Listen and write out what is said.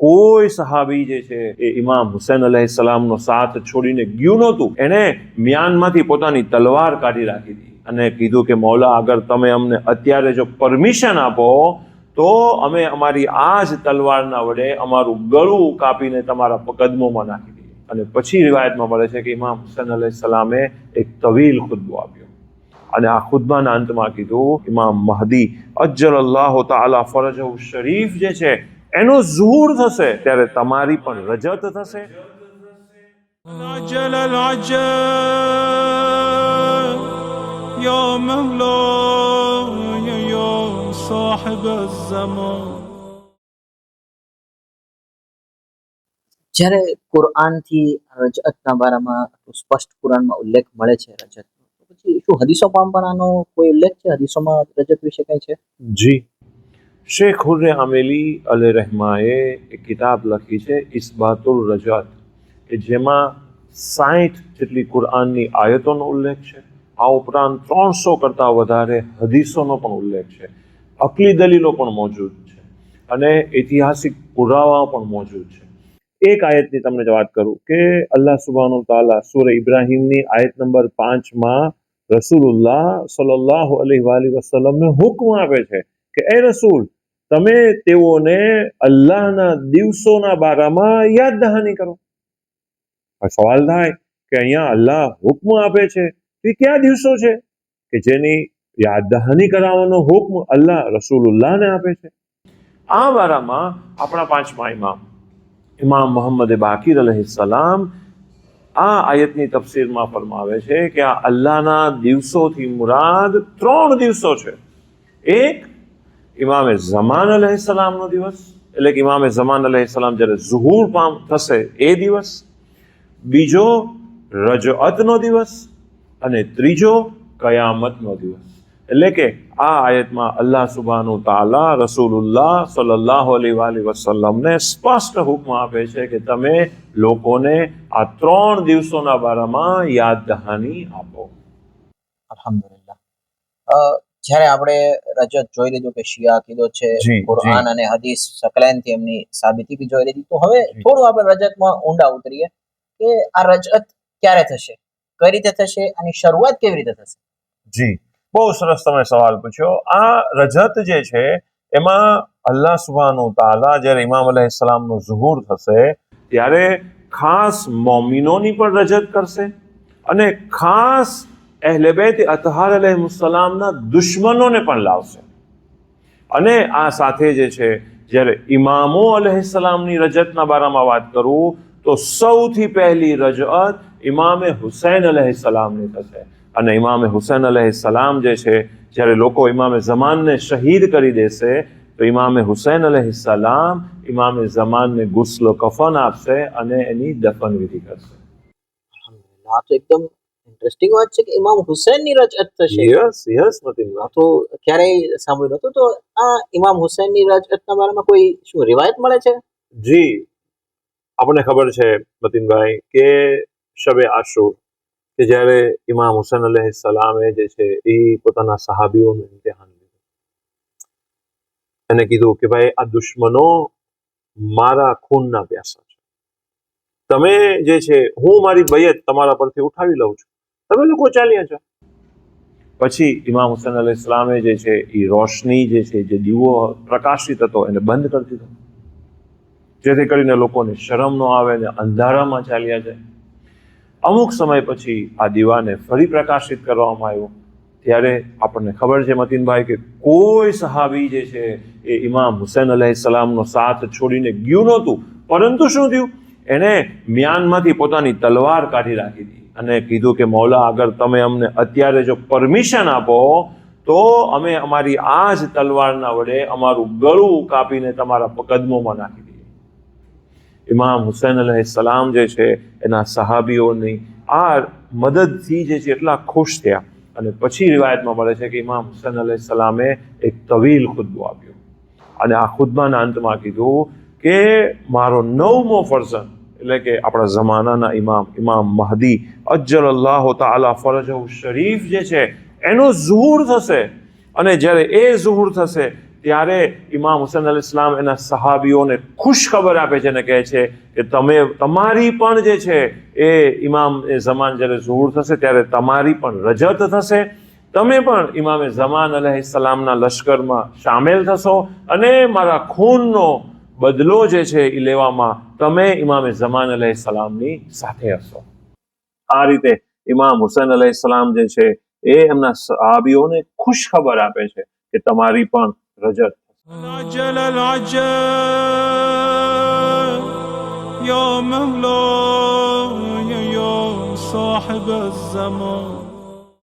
કોઈ સહાબી જે છે એ ઇમામ હુસેન અલૈહિ સલામનો સાથ છોડીને ગયું નહોતું. એણે મ્યાનમાંથી પોતાની તલવાર કાઢી રાખી હતી અને કીધું કે, મૌલા, અગર તમે અમને અત્યારે જો પરમિશન આપો, તો અમે અમારી આ જ તલવારના વડે અમારું ગળું કાપીને તમારા કદમોમાં નાખી દઈએ. અને પછી રિવાયતમાં મળે છે કે ઇમામ હુસેન અલૈહિ સલામે એક તવીલ ખુદબો આપ્યો. અને આ ખુદબાના અંતમાં કીધું, ઇમામ મહદી અજ્જલ અલ્લાહ તાલા ફરજ શરીફ જે છે એનો ઝૂર થશે ત્યારે તમારી પણ રજત થશે العجل العجل يا مولاي يا صاحب الزمان જ્યારે કુરઆનથી રજતના બારામાં આટલું સ્પષ્ટ કુરાનમાં ઉલ્લેખ મળે છે રજતનો તો પછી શું હદીસોમાં પણ આનો કોઈ ઉલ્લેખ છે હદીસોમાં રજત વિશે કઈ છે જી શેખ હુર્રે આમેલી અલે રહેમાએ એક કિતાબ લખી છે, ઇસ્બાતુલ રજાત, કે જેમાં સાઠ જેટલી કુરઆનની આયતોનો ઉલ્લેખ છે. આ ઉપરાંત ત્રણસો કરતાં વધારે હદીસોનો પણ ઉલ્લેખ છે. અકલી દલીલો પણ મોજૂદ છે અને ઐતિહાસિક પુરાવાઓ પણ મોજૂદ છે. એક આયતની તમને વાત કરું કે અલ્લાહ સુબહાનુ તાલા સુર ઇબ્રાહીમની આયત નંબર પાંચમાં રસૂલુલ્લાહ સല്ലલ્લાહુ અલી વાલી વસલમને હુકમ આપે છે કે, એ રસૂલ તમે તેઓને અલ્લાહના દિવસોના બારામાં યાદ દહાની કરો. સવાલ થાય કે અહીંયા અલ્લાહ હુકમ આપે છે તે કયા દિવસો છે? કે જેની યાદ દહાની કરાવવાનો હુકમ અલ્લાહ રસૂલુલ્લાહને આપે છે. આ વારામાં આપણા પાંચમા ઇમામ ઇમામ મોહમ્મદ બાકીર સલામ, આ આયતની તફસીરમાં ફરમાવે છે કે આ અલ્લાહના દિવસોથી મુરાદ ત્રણ દિવસો છે. એક ઇમામે ઝમાન સલામનો દિવસ એટલે કે ઇમામે ઝમાન સલામ જ્યારે ઝુહુર પામ થશે એ દિવસ બીજો રજઅતનો દિવસ અને ત્રીજો કયામતનો દિવસ એટલે કે આ આયતમાં અલ્લાહ સુબાનુ તાલા રસૂલુલ્લાહ સല്ലલ્લાહુ અલી વસલમને સ્પષ્ટ હુકમ આપે છે કે તમે લોકોને આ ત્રણ દિવસોના બારામાં યાદ દહાની આપો અલ્હમ્દુલિલ્લાહ જ્યારે આપણે રજત જોઈ લીધું કે શિયા કીધો છે કુરાન અને હદીસ સકલાઈનથી એમની સાબિતી બી જોઈ લીધી. તો હવે થોડું આપણે રજતમાં ઊંડા ઉતરીએ કે આ રજત ક્યારે થશે કઈ રીતે થશે અને શરૂઆત કેવી રીતે થશે? જી. બહુ સરસ તમે સવાલ પૂછ્યો. આ રજત જે છે એમાં અલ્લાહ સુબહાનુ તાલા જ્યારે ઇમામ અલૈહિ નું ઝુહુર થશે ત્યારે ખાસ મોમિનોની પણ રજત કરશે અને ખાસ અહેલે બેત અતહાર અલૈહિસ્સલામના દુશ્મનોને પણ લાવશે. અને આ સાથે જે છે, જ્યારે ઇમામો અલહસલામની રજતના બારામાં વાત કરું, તો સૌથી પહેલી રજત ઇમામે હુસૈન અલહસલામની થશે. અને ઇમામે હુસૈન અલહસલામ જે છે, જ્યારે લોકો ઇમામે ઝમાનને શહીદ કરી દેશે, તો ઇમામે હુસૈન અલૈહિસ્સલામ ઇમામે ઝમાનને ગુસ્લો કફન આપશે અને એની દફન વિધિ કરશે તો એકદમ ઇન્ટરેસ્ટિંગ વાત છે કે ઇમામ હુસેનની રજત થશે. યસ યસ મતિનભાઈ આ તો ક્યારેય સાંભળ્યું નતું તો આ ઇમામ હુસેનની રજતના બારામાં કોઈ શું રિવાયત મળે છે? જી. આપણને ખબર છે મતિનભાઈ કે શબે આશુર કે જ્યારે ઇમામ હુસેન અલહ સલામે જે છે એ પોતાના સહાબીઓનું ઇમ્તિહાન લીધું. એને કીધું કે ભાઈ આ દુશ્મનો મારા ખૂનના પ્યાસા છે. તમે જે છે હું મારી બયત તમારા પરથી ઉઠાવી લઉં છું. તમે લોકો ચાલ્યા છો પછી ઇમામ હુસેન અલૈહિ ઇસ્લામે જે છે એ રોશની જે છે, જે દીવો પ્રકાશિત હતો, એને બંધ કરી દીધો. જેથી કરીને લોકોને શરમ ન આવે ને અંધારામાં ચાલ્યા જાય. અમુક સમય પછી આ દીવાને ફરી પ્રકાશિત કરવામાં આવ્યો. ત્યારે આપણને ખબર છે મતીનભાઈ કે કોઈ સહાબી જે છે, એ ઇમામ હુસેન અલૈહિ સલામનો સાથ છોડીને ગયું નહોતું. પરંતુ શું થયું? એણે મ્યાનમાંથી પોતાની તલવાર કાઢી રાખી હતી અને કીધું કે, મૌલા, અગર તમે અમને અત્યારે જો પરમિશન આપો, તો અમે અમારી આ જ તલવારના વડે અમારું ગળું કાપીને તમારા કદમોમાં નાખી દઈએ. ઇમામ હુસૈન અલૈહિ સલામ જે છે, એના સહાબીઓની આ મદદથી જે છે, એટલા ખુશ થયા. અને પછી રિવાયતમાં મળે છે કે, ઇમામ હુસૈન અલૈહિ સલામે એક તવીલ ખુદબો આપ્યો. અને આ ખુદબાના અંતમાં કીધું કે, મારો નવમો ફરઝન એટલે કે આપણા જમાનાના ઇમામ ઇમામ મહદી અજ્જલ અલ્લાહ તાલા ફરજ શરીફ જે છે, એનો ઝુહુર થશે. અને જ્યારે એ ઝુહુર થશે, ત્યારે ઇમામ હુસેન અલ ઇસ્લામ એના સહાબીઓને ખુશ ખબર આપે છે અને કહે છે કે તમે, તમારી પણ જે છે, એ ઇમામ, એ ઝમાન જ્યારે ઝુહુર થશે, ત્યારે તમારી પણ રજત થશે. તમે પણ ઇમામે ઝમાન અલહ સલામના લશ્કરમાં સામેલ થશો અને મારા ખૂનનો બદલો જે છે એ લેવામાં તમે ઇમામે ઝમાન અલહ સલામની સાથે હશો આ રીતે ઇમામ હુસેન અલહ સલામ જે છે એ એમના સહાબીઓને ખુશ ખબર આપે છે કે તમારી પણ રજત العجل العجل يا مولاي يا صاحب الزمان